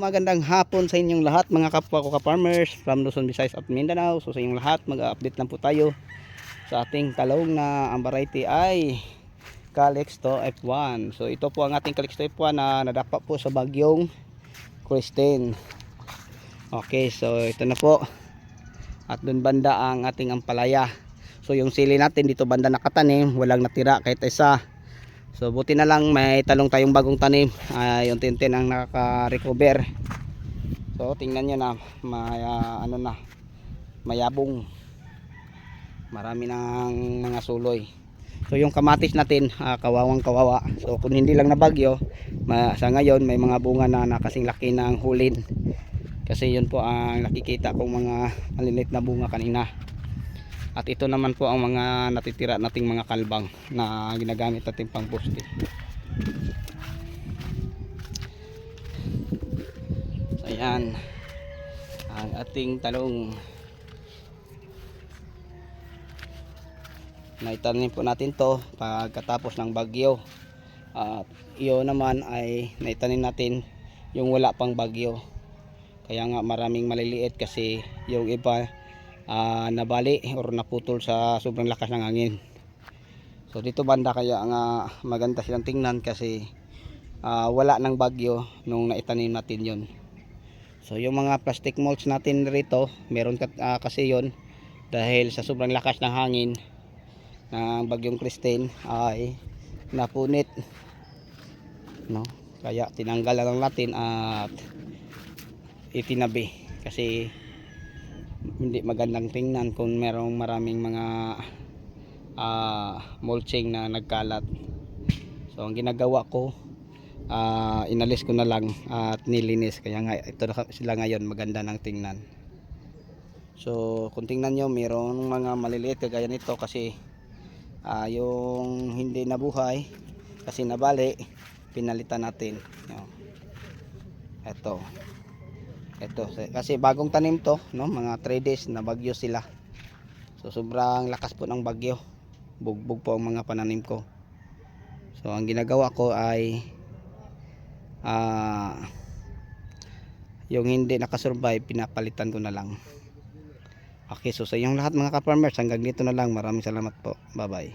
magandang hapon sa inyong lahat mga kapwa ko ka-farmers from Luzon, Visayas at Mindanao. So sa inyong lahat, mag-update lang po tayo sa ating talong na ang variety ay Calixto F1. So ito po ang ating Calixto F1 na nadapa po sa bagyong Christine. Okay, so ito na po. At doon banda ang ating ampalaya. So yung sili natin dito banda nakatanim, walang natira kahit isa. So buti na lang may talong tayong bagong tanim. Ay yung tintin ang nakaka-recover. So tingnan niyo na may ah, ano na mayabong. Marami ng mga suloy. So yung kamatis natin ah, kawawang kawawa. So kung hindi lang nabagyo, ma sa ngayon may mga bunga na nakasing laki ng hulin. Kasi yun po ang nakikita kong mga maliliit na bunga kanina. At ito naman po ang mga natitira nating mga kalbang na ginagamit natin pang poste. So, ayan. Ang ating talong. Naitanim po natin to pagkatapos ng bagyo. At iyo naman ay naitanim natin yung wala pang bagyo. Kaya nga maraming maliliit kasi yung iba ah, nabali or naputol sa sobrang lakas ng hangin. So dito banda kaya nga maganda silang tingnan kasi ah, wala ng bagyo nung naitanim natin yon. So yung mga plastic mulch natin rito, meron ka- ah, kasi yon dahil sa sobrang lakas ng hangin ng bagyong Christine ay napunit. No? Kaya tinanggal na lang natin at itinabi kasi hindi magandang tingnan kung merong maraming mga ah, mulching na nagkalat. So ang ginagawa ko ah, inalis ko na lang at nilinis. Kaya nga ito sila ngayon maganda ng tingnan. So kung tingnan nyo mayroong mga maliliit kagaya nito kasi ah, yung hindi nabuhay kasi nabali pinalitan natin. Ito ito kasi bagong tanim to no? Mga 3 days na bagyo sila. So sobrang lakas po ng bagyo. Bugbog po ang mga pananim ko. So ang ginagawa ko ay ah yung hindi nakasurvive pinapalitan ko na lang. Okay so sa inyong lahat mga ka-farmers hanggang dito na lang. Maraming salamat po. Bye bye